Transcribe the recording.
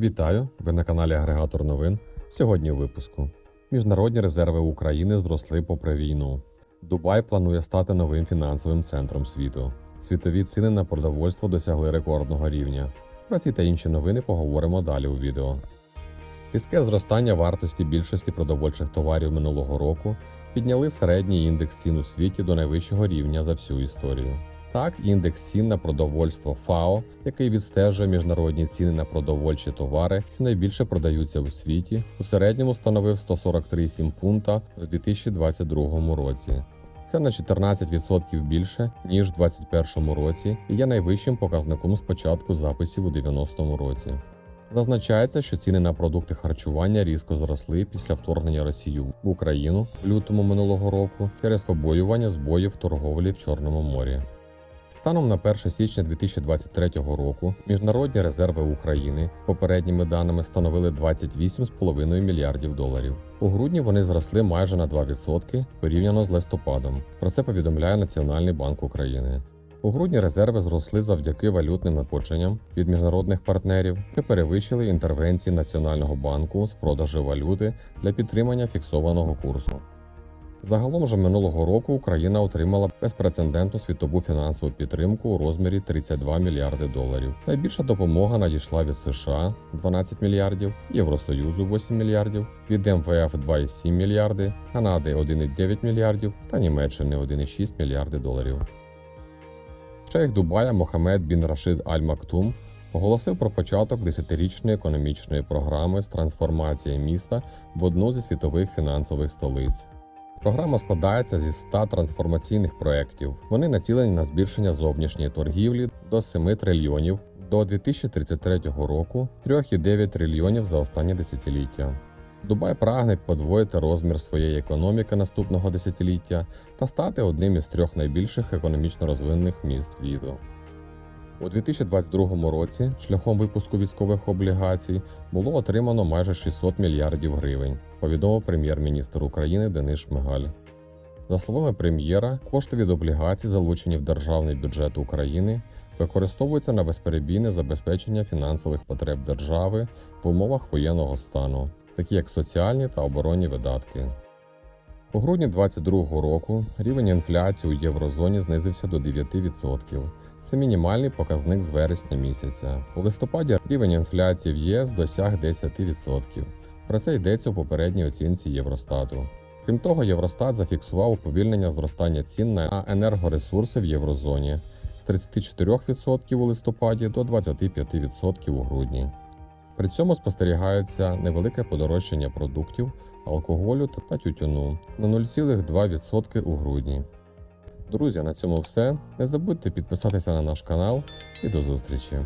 Вітаю! Ви на каналі Агрегатор новин. Сьогодні у випуску. Міжнародні резерви України зросли попри війну. Дубай планує стати новим фінансовим центром світу. Світові ціни на продовольство досягли рекордного рівня. Про ці та інші новини поговоримо далі у відео. Різке зростання вартості більшості продовольчих товарів минулого року підняли середній індекс цін у світі до найвищого рівня за всю історію. Так, індекс цін на продовольство ФАО, який відстежує міжнародні ціни на продовольчі товари, що найбільше продаються у світі, у середньому становив 143,7 пункта в 2022 році. Це на 14% більше ніж у 2021 році і є найвищим показником з початку записів у 90-му році. Зазначається, що ціни на продукти харчування різко зросли після вторгнення Росії в Україну в лютому минулого року через побоювання збоїв торговлі в Чорному морі. Станом на 1 січня 2023 року міжнародні резерви України попередніми даними становили 28,5 мільярдів доларів. У грудні вони зросли майже на 2% порівняно з листопадом. Про це повідомляє Національний банк України. У грудні резерви зросли завдяки валютним надходженням від міжнародних партнерів, що перевищили інтервенції Національного банку з продажу валюти для підтримання фіксованого курсу. Загалом же минулого року Україна отримала безпрецедентну світову фінансову підтримку у розмірі 32 мільярди доларів. Найбільша допомога надійшла від США 12 мільярдів, Євросоюзу 8 мільярдів, від МВФ 2,7 мільярди, Канади 1,9 мільярдів та Німеччини 1,6 мільярди доларів. Шейх Дубая Мохамед бін Рашид Аль Мактум оголосив про початок десятирічної економічної програми з трансформації міста в одну зі світових фінансових столиць. Програма складається зі 100 трансформаційних проєктів. Вони націлені на збільшення зовнішньої торгівлі до 7 трильйонів до 2033 року, 3,9 трильйонів за останнє десятиліття. Дубай прагне подвоїти розмір своєї економіки наступного десятиліття та стати одним із трьох найбільших економічно розвинених міст світу. У 2022 році шляхом випуску військових облігацій було отримано майже 600 мільярдів гривень, повідомив прем'єр-міністр України Денис Шмигаль. За словами прем'єра, кошти від облігацій, залучені в державний бюджет України, використовуються на безперебійне забезпечення фінансових потреб держави в умовах воєнного стану, такі як соціальні та оборонні видатки. У грудні 2022 року рівень інфляції у єврозоні знизився до 9%. Це мінімальний показник з вересня місяця. У листопаді рівень інфляції в ЄС досяг 10%. Про це йдеться у попередній оцінці Євростату. Крім того, Євростат зафіксував уповільнення зростання цін на енергоресурси в єврозоні з 34% у листопаді до 25% у грудні. При цьому спостерігається невелике подорожчання продуктів, алкоголю та тютюну на 0,2% у грудні. Друзі, на цьому все. Не забудьте підписатися на наш канал і до зустрічі!